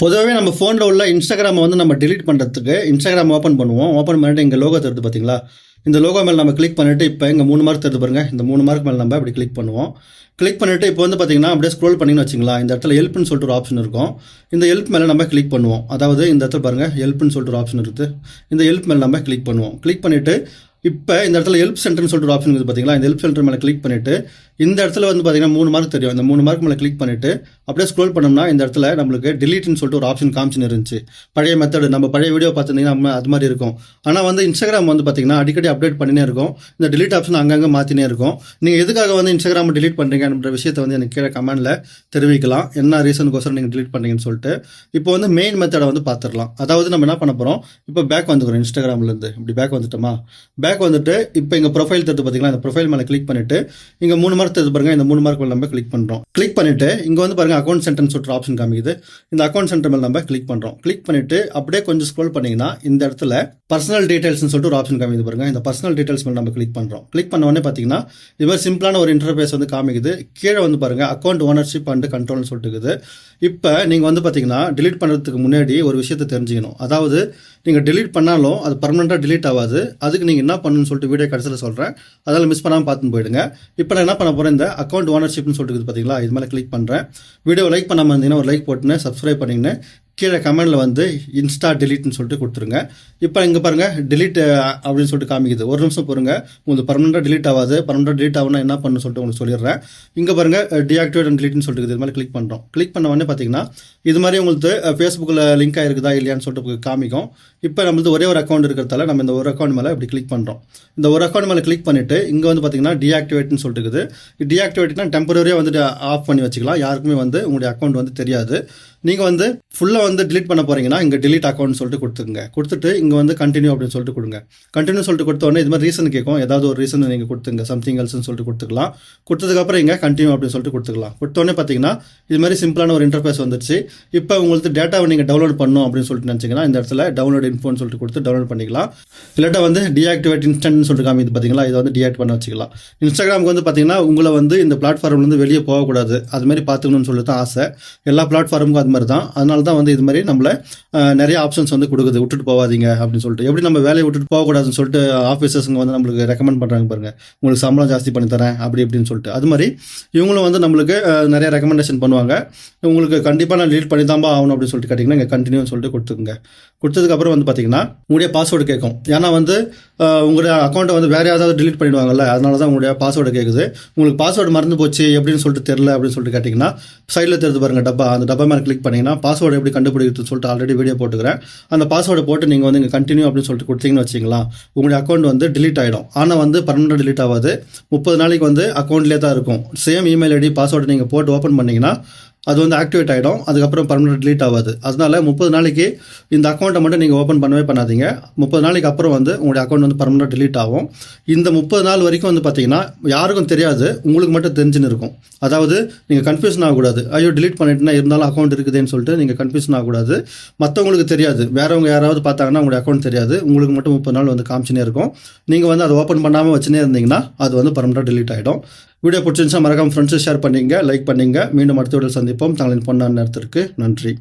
பொதுவாகவே நம்ம ஃபோனில் உள்ள இன்ஸ்டாகிராமை வந்து நம்ம டிலீட் பண்ணுறதுக்கு இன்ஸ்டாகிராம் ஓப்பன் பண்ணுவோம். ஓப்பன் பண்ணிட்டு இங்கே லோகோ தருது பார்த்தீங்களா இந்த லோகோ மேலே நம்ம கிளிக் பண்ணிட்டு இப்போ இங்கே மூணு மார்க் தருது பாருங்க. இந்த மூணு மார்க் மேலே நம்ம அப்படி கிளிக் பண்ணுவோம். கிளிக் பண்ணிட்டு இப்போ வந்து பார்த்தீங்கன்னா அப்படியே ஸ்க்ரோல் பண்ணின்னு வச்சிங்களா இந்த இடத்துல ஹெல்ப்னு சொல்லிட்டு ஒரு ஆப்ஷன் இருக்கும். இந்த ஹெல்ப் மேலே நம்ம கிளிக் பண்ணுவோம். அதாவது இந்த இடத்துல பாருங்கள் ஹெல்ப்னு சொல்லிட்டு ஒரு ஆப்ஷன் இருக்குது இந்த ஹெல்ப் மேலே நம்ம கிளிக் பண்ணுவோம். கிளிக் பண்ணிவிட்டு இப்போ இந்த இடத்துல ஹெல்ப் சென்டர்னு சொல்லிட்டு ஒரு ஆப்ஷன் இருக்குது பார்த்தீங்களா இந்த ஹெல்ப் சென்டர் மேலே கிளிக் பண்ணிட்டு இந்த இடத்துல வந்து பார்த்தீங்கன்னா மூணு மார்க் தெரியும். இந்த மூணு மார்க் மேலே கிளிக் பண்ணிவிட்டு அப்படியே ஸ்க்ரோல் பண்ணோம்னா இந்த இடத்துல நம்மளுக்கு டிலீட்னு சொல்லிட்டு ஒரு ஆப்ஷன் காமிச்சுன்னு இருந்துச்சு. பழைய மெத்தடு நம்ம பழைய வீடியோ பார்த்துருந்தீங்கன்னா நம்ம அது மாதிரி இருக்கும். ஆனால் வந்து இன்ஸ்டாகிராம் வந்து பார்த்தீங்கன்னா அடிக்கடி அப்டேட் பண்ணினே இருக்கும். இந்த டிலீட் ஆப்ஷன் அங்கங்கே மாற்றினே இருக்கும். நீங்கள் எதுக்காக வந்து இன்ஸ்டாகிராம் delete பண்ணுறீங்கன்ற விஷயத்தை வந்து எனக்கு கீழே கமெண்ட்டில் தெரிவிக்கலாம். என்ன ரீசனுக்கோசரம் நீங்கள் டிலீட் பண்ணுறீங்கன்னு சொல்லிட்டு. இப்போ வந்து மெயின் மெத்தடை வந்து பார்த்துடலாம் அதாவது நம்ம என்ன பண்ண போகிறோம் இப்போ பேக் வந்துக்கிறோம் இன்ஸ்டாகிராம்லேருந்து இப்படி பேக் வந்துட்டோமா? பேக் வந்துட்டு இப்போ எங்கள் ப்ரொஃபைல் தருது பார்த்தீங்கன்னா அந்த ப்ரொஃபைல் மேலே கிளிக் பண்ணிவிட்டு இங்கே மூணு மார்க் இது பாருங்க இந்த மூணு மார்க் மேலே நம்ம கிளிக் பண்ணுறோம் கிளிக் பண்ணிட்டு இங்கே வந்து பாருங்க அக்கௌண்ட் சென்டர்னு சொல்லிட்டு ஆப்ஷன் காமிக்குது. இந்த அக்கௌண்ட் சென்டர் மேலே நம்ம கிளிக் பண்ணுறோம் கிளிக் பண்ணிட்டு அப்படியே கொஞ்சம் ஸ்க்ரோல் பண்ணிங்கன்னா இந்த இடத்துல பர்சனல் டீடைல்ஸ்னு சொல்லிட்டு ஒரு ஆப்ஷன் காமிக்குது பாருங்க. இந்த பர்சனல் டீடைல்ஸ் மேலே நம்ம கிளிக் பண்ணுறோம் கிளிக் பண்ண உடனே பார்த்தீங்கன்னா இது மாதிரி சிம்பிளான ஒரு இன்டர்ஃபேஸ் வந்து காமிக்குது. கீழே வந்து பாருங்க அக்கௌண்ட் ஓனர்ஷிப் அண்ட் கண்ட்ரோல்னு சொல்லிட்டு இருக்குது. இப்போ நீங்கள் வந்து பார்த்தீங்கன்னா டிலீட் பண்ணுறதுக்கு முன்னாடி ஒரு விஷயத்தை தெரிஞ்சுக்கணும். அதாவது நீங்கள் டிலீட் பண்ணாலும் அது பர்மனெண்ட்டாக டிலீட் ஆகாது. அதுக்கு நீங்கள் என்ன பண்ணணும்னு சொல்லிட்டு வீடியோ கடைசியில் சொல்கிறேன் அதெல்லாம் மிஸ் பண்ணாமல் பார்த்துன்னு போயிடுங்க. இப்போ நான் என்ன பண்ண போகிறேன் இந்த அக்கௌண்ட் ஓனர்ஷிப்னு சொல்லிட்டு பார்த்தீங்களா இது மேலே கிளிக் பண்ணுறேன் வீடியோ லைக் பண்ணாமல் இருந்தீங்கன்னா ஒரு லைக் போட்டுன்னு சப்ஸ்கிரைப் பண்ணிங்கன்னு கீழே கமெண்டில் வந்து இன்ஸ்டா டெலிட்னு சொல்லிட்டு கொடுத்துருங்க. இப்போ இங்கே பாருங்கள் delete அப்படின்னு சொல்லிட்டு காமிக்குது. ஒரு நிமிஷம் பொறுங்க. உங்களுக்கு பர்மனெண்ட்டாக டிலீட் ஆகாது. பர்மனெண்ட்டாக டிலீட் ஆகுனா என்ன பண்ணணும்னு சொல்லிட்டு உங்களுக்கு சொல்லிடுறேன். இங்கே பாருங்கள் டிஆக்டிவேட் அண்ட் டிலீட்னு சொல்லிட்டு இது மாதிரி கிளிக் பண்ணுறோம் கிளிக் பண்ண உடனே பார்த்தீங்கன்னா இது மாதிரி உங்களுக்கு ஃபேஸ்புக்கில் லிங்க் ஆயிருக்குதா இல்லையான்னு சொல்லிட்டு காமிக்கும். இப்போ நம்மளது ஒரே ஒரு அக்கௌண்ட் இருக்கிறதால நம்ம இந்த ஒரு அக்கௌண்ட் மேலே இப்படி கிளிக் பண்ணுறோம் இந்த ஒரு அக்கௌண்ட் மேலே கிளிக் பண்ணிவிட்டு இங்கே வந்து பார்த்தீங்கன்னா டிஆக்டிவேட்னு சொல்லிட்டு இருக்குது. டிஆக்டிவேட்னா டெம்பரரியாக வந்துட்டு ஆஃப் பண்ணி வச்சுக்கலாம். யாருக்குமே வந்து உங்களுடைய அக்கௌண்ட் வந்து தெரியாது. நீங்கள் வந்து ஃபுல்லாக வந்து டிலீட் பண்ண போகிறீங்கன்னா இங்கே டிலீட் அக்கௌண்ட் சொல்லிட்டு கொடுத்துருங்க கொடுத்துட்டு இங்கே வந்து கண்டினியூ அப்படின்னு சொல்லிட்டு கொடுங்க. கண்டினியூ சொல்லிட்டு கொடுத்த உடனே இது மாதிரி ரீசன் கேட்கும். ஏதாவது ஒரு ரீசன் நீங்கள் கொடுத்துங்க. சம்திங் எல்ஸ்னு சொல்லிட்டு கொடுத்துக்கலாம். கொடுத்ததுக்கப்புறம் இங்கே கண்டினியூ அப்படின்னு சொல்லிட்டு கொடுத்துக்கலாம். கொடுத்த உடனே பார்த்தீங்கன்னா இது மாதிரி சிம்பிளான ஒரு இன்டர்ஃபேஸ் வந்துருச்சு. இப்போ உங்களுக்கு டேட்டாவை நீங்கள் டவுன்லோட் பண்ணணும் அப்படின்னு சொல்லிட்டு நினச்சிங்கன்னா இந்த இடத்துல டவுன்லோட் இன்ஃபோன்னு சொல்லிட்டு கொடுத்து டவுன்லோட் பண்ணிக்கலாம். இல்லாட்டா வந்து டிஆக்டிவேட் இன்ஸ்டன்ட்னு சொல்லிட்டு காமிது பார்த்தீங்களா? இதை வந்து டிஆக்ட் பண்ண வச்சுக்கலாம். இன்ஸ்டாகிராமுக்கு வந்து பார்த்தீங்கன்னா உங்களை வந்து இந்த பிளாட்ஃபார்ம்லேருந்து வெளியே போகக்கூடாது. அது மாதிரி பார்த்துக்கணும்னு சொல்லிட்டு தான் ஆசை. எல்லா பிளாட்ஃபார்முக்கும் அது மாதிரி தான். அதனால தான் வந்து இது மாதிரி நம்மளை நிறைய ஆப்ஷன்ஸ் வந்து கொடுக்குது. விட்டுட்டு போகாதீங்க அப்படின்னு சொல்லிட்டு. எப்படி நம்ம வேலையை விட்டுட்டு போகக்கூடாதுன்னு சொல்லிட்டு ஆஃபீஸர்ஸுங்க வந்து நம்மளுக்கு ரெக்கமெண்ட் பண்ணுறாங்க பாருங்க. உங்களுக்கு சம்பளம் ஜாஸ்தி பண்ணி தரேன் அப்படி இப்படின்னு சொல்லிட்டு. அது மாதிரி இவங்களும் வந்து நம்மளுக்கு நிறைய ரெக்கமெண்டேஷன் பண்ணுவாங்க. உங்களுக்கு கண்டிப்பாக நான் லீட் பண்ணி தான்பா ஆகணும் அப்படின்னு சொல்லிட்டு கேட்டிங்கன்னா இங்கே கண்டினியூன்னு சொல்லிட்டு கொடுத்துருங்க கொடுத்ததுக்கப்புறம் வந்து பார்த்தீங்கன்னா உங்களுடைய பாஸ்வேர்டு கேட்கும் ஏன்னா வந்து உங்களுடைய அக்கௌண்ட்டை வந்து வேறு யாராவது டிலீட் பண்ணிடுவாங்கல்ல அதனால தான் உங்களுடைய பாஸ்வேர்டு கேட்குது உங்களுக்கு பாஸ்வேர்டு மறந்து போச்சு எப்படின்னு சொல்லிட்டு தெரில அப்படின்னு சொல்லிட்டு கேட்டிங்கன்னா சைடில் தெரிஞ்சு பாருங்கள் டப்பா. அந்த டப்பா மேலே கிளிக் பண்ணிங்கன்னா பாஸ்வேர்டு எப்படி கண்டுபிடிக்கிறதுன்னு சொல்லிட்டு ஆல்ரெடி வீடியோ போட்டுக்கிறேன். அந்த பாஸ்வேர்டை போட்டு நீங்கள் வந்து இங்கே கண்டினியூ அப்படின்னு சொல்லிட்டு கொடுத்தீங்கன்னு வச்சிங்களா உங்களுடைய அக்கௌண்ட் வந்து டிலீட் ஆகிடும் ஆனால் வந்து பர்மனெண்ட் டிலீட் ஆகாது. முப்பது நாளைக்கு வந்து அக்கௌண்ட்லேயே தான் இருக்கும். சேம் இமெயில் ஐடி பாஸ்வேர்டு நீங்கள் போட்டு ஓப்பன் பண்ணிங்கன்னா அது வந்து ஆக்டிவேட் ஆகிடும் அதுக்கப்புறம் பர்மனெண்ட் டிலீட் ஆகாது. அதனால் முப்பது நாளைக்கு இந்த அக்கௌண்ட்டை மட்டும் நீங்கள் ஓப்பன் பண்ணவே பண்ணாதீங்க. முப்பது நாளைக்கு அப்புறம் வந்து உங்களுடைய அக்கௌண்ட் வந்து பர்மனெண்ட் டிலீட் ஆகும். இந்த முப்பது நாள் வரைக்கும் வந்து பார்த்தீங்கன்னா யாருக்கும் தெரியாது. உங்களுக்கு மட்டும் தெரிஞ்சுன்னு இருக்கும். அதாவது நீங்கள் கன்ஃபியூஷன் ஆகக்கூடாது. ஐயோ டிலீட் பண்ணிட்டுனா இருந்தாலும் அக்கௌண்ட் இருக்குதுன்னு சொல்லிட்டு நீங்கள் கன்ஃபியூஷன் ஆகக்கூடாது. மற்றவங்களுக்கு தெரியாது. வேறவங்க யாராவது பார்த்தாங்கன்னா உங்களுடைய அக்கௌண்ட் தெரியாது. உங்களுக்கு மட்டும் முப்பது நாள் வந்து காமிச்சுனே இருக்கும். நீங்கள் வந்து அதை ஓப்பன் பண்ணாமல் வச்சுனே இருந்தீங்கன்னா அது வந்து பர்மனெண்ட் டிலீட் ஆகிடும் வீடியோ பிடிச்சிருந்துச்சா மறக்காம ஃப்ரெண்ட்ஸு ஷேர் பண்ணிங்க லைக் பண்ணிங்க. மீண்டும் அடுத்த வீடியோ சந்திப்போம். தங்களின் பொன்னான நேரத்திற்கு நன்றி.